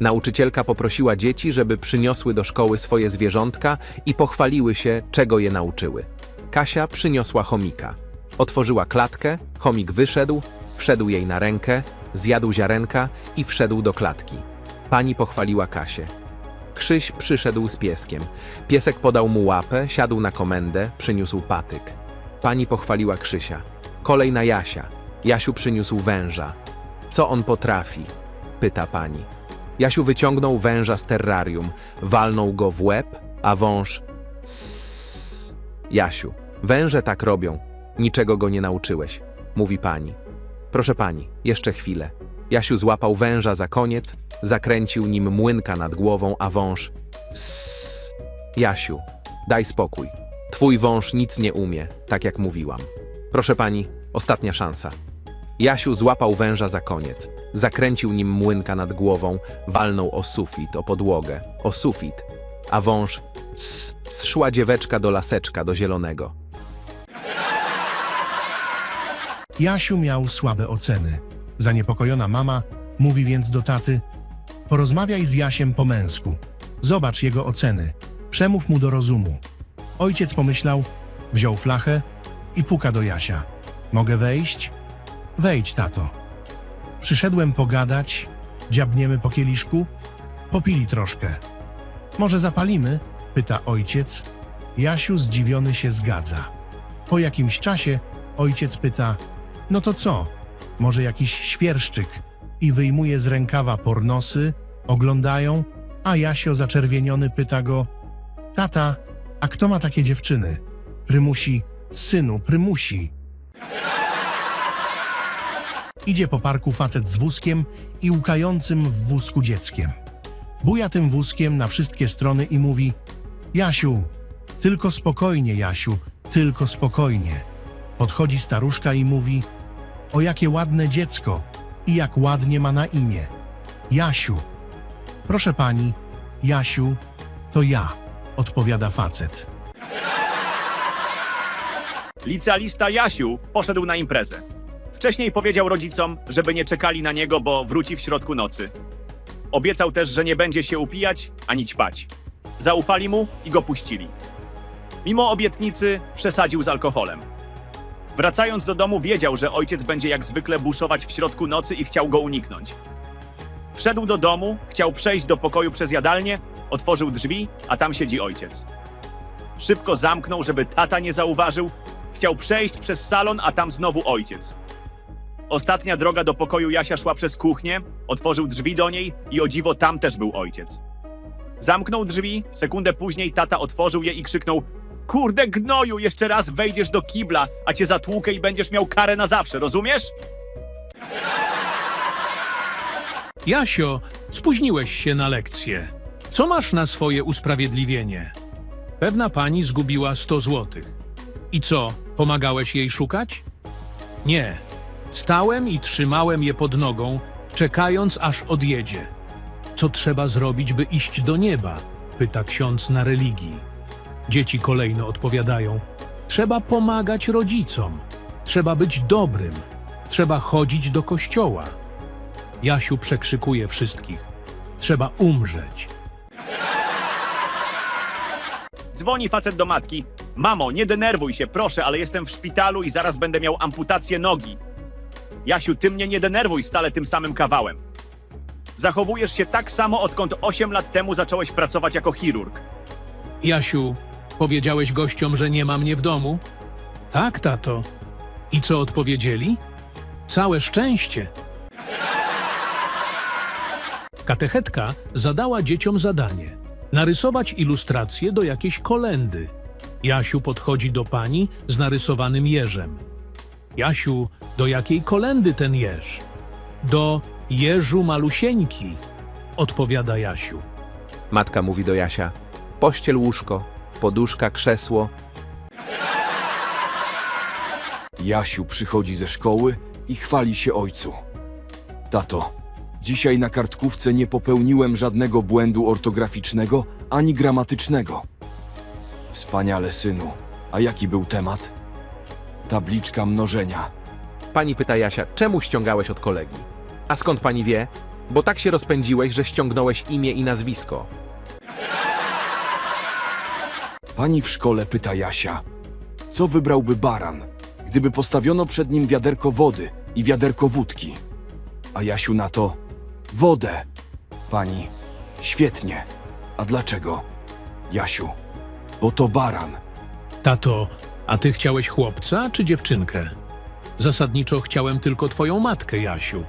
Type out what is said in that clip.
Nauczycielka poprosiła dzieci, żeby przyniosły do szkoły swoje zwierzątka i pochwaliły się, czego je nauczyły. Kasia przyniosła chomika. Otworzyła klatkę, chomik wyszedł, wszedł jej na rękę, zjadł ziarenka i wszedł do klatki. Pani pochwaliła Kasię. Krzyś przyszedł z pieskiem. Piesek podał mu łapę, siadł na komendę, przyniósł patyk. Pani pochwaliła Krzysia. Kolej na Jasia. Jasiu przyniósł węża. Co on potrafi? Pyta pani. Jasiu wyciągnął węża z terrarium, walnął go w łeb, a wąż... Sss. Jasiu, węże tak robią. Niczego go nie nauczyłeś, mówi pani. Proszę pani, jeszcze chwilę. Jasiu złapał węża za koniec, zakręcił nim młynka nad głową, a wąż... Sss. Jasiu, daj spokój. Twój wąż nic nie umie, tak jak mówiłam. Proszę pani, ostatnia szansa. Jasiu złapał węża za koniec, zakręcił nim młynka nad głową, walnął o sufit, o podłogę, o sufit, a wąż zszła dzieweczka do laseczka, do zielonego. Jasiu miał słabe oceny. Zaniepokojona mama mówi więc do taty: Porozmawiaj z Jasiem po męsku. Zobacz jego oceny. Przemów mu do rozumu. Ojciec pomyślał, wziął flachę i puka do Jasia. Mogę wejść? Wejdź, tato. Przyszedłem pogadać. Dziabniemy po kieliszku? Popili troszkę. Może zapalimy? pyta ojciec. Jasiu zdziwiony się zgadza. Po jakimś czasie ojciec pyta: No to co? Może jakiś świerszczyk? I wyjmuje z rękawa pornosy, oglądają, a Jasio zaczerwieniony pyta go: Tata, a kto ma takie dziewczyny? Prymusi, synu, prymusi. Idzie po parku facet z wózkiem i łukającym w wózku dzieckiem. Buja tym wózkiem na wszystkie strony i mówi: Jasiu, tylko spokojnie, Jasiu, tylko spokojnie. Podchodzi staruszka i mówi: O jakie ładne dziecko i jak ładnie ma na imię. Jasiu. Proszę pani, Jasiu, to ja, odpowiada facet. Licealista Jasiu poszedł na imprezę. Wcześniej powiedział rodzicom, żeby nie czekali na niego, bo wróci w środku nocy. Obiecał też, że nie będzie się upijać ani ćpać. Zaufali mu i go puścili. Mimo obietnicy przesadził z alkoholem. Wracając do domu wiedział, że ojciec będzie jak zwykle buszować w środku nocy i chciał go uniknąć. Wszedł do domu, chciał przejść do pokoju przez jadalnię, otworzył drzwi, a tam siedzi ojciec. Szybko zamknął, żeby tata nie zauważył. Chciał przejść przez salon, a tam znowu ojciec. Ostatnia droga do pokoju Jasia szła przez kuchnię, otworzył drzwi do niej i o dziwo tam też był ojciec. Zamknął drzwi, sekundę później tata otworzył je i krzyknął Kurde gnoju, jeszcze raz wejdziesz do kibla, a cię zatłukę i będziesz miał karę na zawsze, rozumiesz? Jasio, spóźniłeś się na lekcję. Co masz na swoje usprawiedliwienie? Pewna pani zgubiła 100 złotych. I co, pomagałeś jej szukać? Nie. Stałem i trzymałem je pod nogą, czekając aż odjedzie. Co trzeba zrobić, by iść do nieba? Pyta ksiądz na religii. Dzieci kolejno odpowiadają: Trzeba pomagać rodzicom, trzeba być dobrym, trzeba chodzić do kościoła. Jasiu przekrzykuje wszystkich: Trzeba umrzeć. Dzwoni facet do matki. Mamo, nie denerwuj się, proszę, ale jestem w szpitalu i zaraz będę miał amputację nogi. Jasiu, ty mnie nie denerwuj stale tym samym kawałem. Zachowujesz się tak samo, odkąd 8 lat temu zacząłeś pracować jako chirurg. Jasiu, powiedziałeś gościom, że nie ma mnie w domu? Tak, tato. I co odpowiedzieli? Całe szczęście. Katechetka zadała dzieciom zadanie narysować ilustrację do jakiejś kolendy. Jasiu podchodzi do pani z narysowanym jeżem. Jasiu, do jakiej kolendy ten jeż? Do Jeżu Malusieńki, odpowiada Jasiu. Matka mówi do Jasia: Pościel łóżko, poduszka, krzesło. Jasiu przychodzi ze szkoły i chwali się ojcu. Tato, dzisiaj na kartkówce nie popełniłem żadnego błędu ortograficznego ani gramatycznego. Wspaniale, synu. A jaki był temat? Tabliczka mnożenia. Pani pyta Jasia: Czemu ściągałeś od kolegi? A skąd pani wie? Bo tak się rozpędziłeś, że ściągnąłeś imię i nazwisko. Pani w szkole pyta Jasia, co wybrałby baran, gdyby postawiono przed nim wiaderko wody i wiaderko wódki? A Jasiu na to, wodę. Pani, świetnie. A dlaczego? Jasiu, bo to baran. Tato, a ty chciałeś chłopca czy dziewczynkę? Zasadniczo chciałem tylko twoją matkę, Jasiu.